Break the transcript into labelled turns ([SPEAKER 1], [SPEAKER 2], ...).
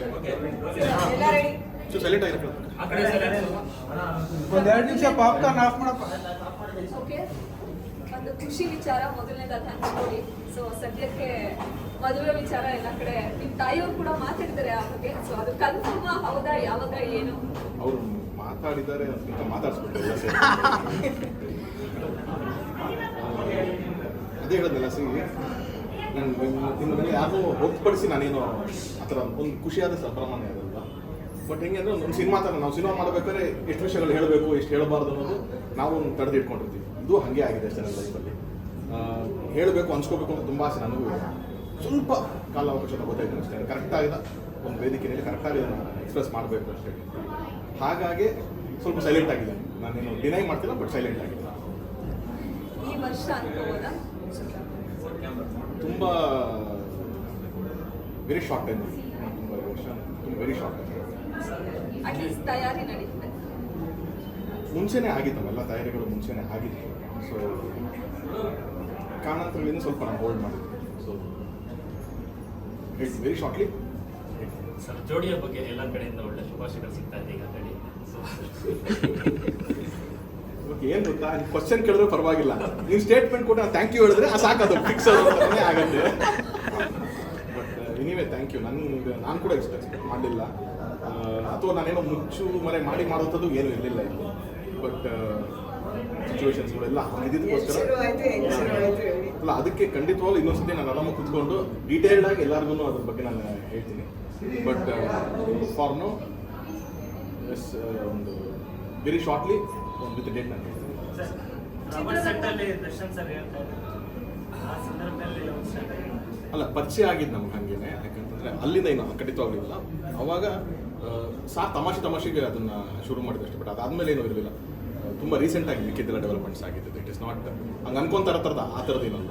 [SPEAKER 1] ಎಲ್ಲ ready
[SPEAKER 2] so silent ಆಗಿರೋ
[SPEAKER 3] ಒಂದ್ ಎರಡು ನಿಮಿಷ ಪಾಪ್ಕಾರ್ನ್ ಆಫ್ ಮಾಡಪ್ಪ.
[SPEAKER 1] ಓಕೆ. ಒಂದು ಖುಷಿ ವಿಚಾರ ಮೊದಲನೇದಾಗಿ ಹಂಚ್ಕೊಳ್ಳಿ ಸೊ ಸದ್ಯಕ್ಕೆ ಮದುವೆ ವಿಚಾರ ಎಲ್ಲ ಕಡೆ ನಿಮ್ ತಾಯಿಯವ್ರು ಕೂಡ ಮಾತಾಡಿದ್ದಾರೆ ಆ ಬಗ್ಗೆ. ಸೊ ಅದು ಕನ್ಫರ್ಮ್ ಹೌದಾ ಯಾವಾಗ ಏನು?
[SPEAKER 2] ಅವರು ಮಾತಾಡಿದ್ದಾರೆ ಅಂತ ಮಾತಾಡ್ಸ್ಬಿಟ್ಟು ಸರ್ ಅದೇ ಹೇಳೋದಲ್ಲ ಸಿ ನಾನು ಮೇಲೆ ಯಾರು ಹೊರತುಪಡಿಸಿ ನಾನೇನು ಆ ಥರ ಒಂದು ಖುಷಿಯಾದ ಸಂಭ್ರಮನೇ ಅದಲ್ವಾ? ಬಟ್ ಹೆಂಗೆ ಅಂದರೆ ಒಂದು ಸಿನಿಮಾ ಥರ, ನಾವು ಸಿನಿಮಾ ಮಾಡಬೇಕಾದ್ರೆ ಎಷ್ಟು ವಿಷಯಗಳು ಹೇಳಬೇಕು, ಎಷ್ಟು ಹೇಳಬಾರ್ದು ಅನ್ನೋದು ನಾವು ಒಂದು ತಡೆದಿಟ್ಕೊಂಡಿರ್ತೀವಿ. ಇದು ಹಾಗೆ ಆಗಿದೆ ಅಷ್ಟೇ ನನ್ನ ಲೈಫಲ್ಲಿ ಹೇಳಬೇಕು ಅನ್ಸ್ಕೋಬೇಕು ಅಂತ ತುಂಬ ಆಸೆ ನನಗೂ ಇದೆ. ಸ್ವಲ್ಪ ಕಾಲಾವಕಾಶ ಗೊತ್ತಾಯ್ತು ಅಷ್ಟೇ. ಕರೆಕ್ಟ್ ಆಗಿದೆ. ಒಂದು ವೇದಿಕೆಯಲ್ಲಿ ಕರೆಕ್ಟ್ ಆಗಿ ಎಕ್ಸ್ಪ್ರೆಸ್ ಮಾಡಬೇಕು ಅಷ್ಟೇ. ಹಾಗಾಗಿ ಸ್ವಲ್ಪ ಸೈಲೆಂಟ್ ಆಗಿದೆ. ನಾನೇನು ಡಿನೈ ಮಾಡ್ತಿಲ್ಲ ಬಟ್ ಸೈಲೆಂಟ್ ಆಗಿದೆ.
[SPEAKER 1] ಈ ವರ್ಷ
[SPEAKER 2] ತುಂಬ ವೆರಿ ಶಾರ್ಟ್ ಟೈಮ್ ತುಂಬ ವರ್ಷ ತುಂಬ ವೆರಿ ಶಾರ್ಟ್
[SPEAKER 1] ಅಟ್ಲೀಸ್ಟ್ ತಯಾರಿ ನಡೀತದೆ.
[SPEAKER 2] ಮುಂಚೆನೇ ಆಗಿತ್ತು ಎಲ್ಲ ತಯಾರಿಗಳು ಮುಂಚೆನೇ ಆಗಿತ್ತು. ಸೊ ಕಾರಣಾಂತರಗಳಿಂದ ಸ್ವಲ್ಪ ನಾನು ಹೋಲ್ಡ್ ಮಾಡಿದ್ದೆ ಸೊ ವೆರಿ ಶಾರ್ಟ್ಲಿ
[SPEAKER 4] ಸರ್ ಜೋಡಿಯ ಬಗ್ಗೆ ಎಲ್ಲ ಕಡೆಯಿಂದ ಒಳ್ಳೆ ಶುಭಾಶಯಗಳು ಸಿಗ್ತಾ ಇದೆ ಈಗ.
[SPEAKER 2] ಹೇಳಿ ಏನು ಗೊತ್ತಾ ಕ್ವಶನ್ ಕೇಳಿದ್ರೆ ಪರವಾಗಿಲ್ಲ. ನೀವು ಸ್ಟೇಟ್ಮೆಂಟ್ ಕೊಟ್ಟು ನಾನು ಥ್ಯಾಂಕ್ ಯು ಹೇಳಿದ್ರೆ ಆ ಸಾಕದು ಫಿಕ್ಸ್ ಆಗುತ್ತೆ. ಆಗುತ್ತೆ ಬಟ್ ಎನಿವೇ ಥ್ಯಾಂಕ್ ಯು ನಾನು ನಾನು ಕೂಡ ಎಕ್ಸ್ಪೆಕ್ಟ್ ಮಾಡಲಿಲ್ಲ ಅಥವಾ ನಾನೇನೋ ಮುಚ್ಚು ಮರೆ ಮಾಡಿ ಮಾಡುವಂಥದ್ದು ಏನೂ ಇರಲಿಲ್ಲ ಇಲ್ಲಿ. ಬಟ್ ಸಿಚುವೇಶನ್ಸ್ಗಳೆಲ್ಲ ಇದ್ದಿದ್ದಕ್ಕೋಸ್ಕರ
[SPEAKER 5] ಶುರುವಾಯ್ತು ಹೇಳಿ.
[SPEAKER 2] ಅಲ್ಲ ಅದಕ್ಕೆ ಖಂಡಿತವಾಗ್ಲೂ ಇನ್ನೊಂದ್ಸತಿ ನಾನು ಆರಾಮಾಗಿ ಕುತ್ಕೊಂಡು ಡೀಟೇಲ್ಡ್ ಆಗಿ ಎಲ್ಲರಿಗೂ ಅದ್ರ ಬಗ್ಗೆ ನಾನು ಹೇಳ್ತೀನಿ. ಬಟ್ ಫಾರ್ನು ಎಸ್ ಒಂದು ವೆರಿ ಶಾರ್ಟ್ಲಿ ಒಂದು ವಿತ್ ಡೇಟ್ ನಾನು ಹೇಳ್ತೀನಿ ಅಲ್ಲಿ ಪರಿಚಯ ಆಗಿದ್ದು ನಮ್ಗೆ ಹಂಗೇನೆ. ಯಾಕಂತಂದ್ರೆ ಅಲ್ಲಿಂದ ಏನು ಖಂಡಿತವಾಗ್ಲಿಲ್ಲ ಅವಾಗ ಸಾ ತಮಾಷೆ ತಮಾಷೆಗೆ ಅದನ್ನ ಶುರು ಮಾಡಿದಷ್ಟೇ ಬಟ್ ಅದಾದ್ಮೇಲೆ ಏನೂ ಇರಲಿಲ್ಲ. ತುಂಬ ರೀಸೆಂಟ್ ಆಗಿ ಮಿಕ್ಕಿದ್ದೆಲ್ಲ ಡೆವಲಪ್ಮೆಂಟ್ಸ್ ಆಗಿದ್ದು ಇಟ್ ಇಸ್ ನಾಟ್ ಹಂಗೆ ಅನ್ಕೊಂತಾರ ಥರದ ಆ ಥರದ್ದು ಏನಲ್ಲ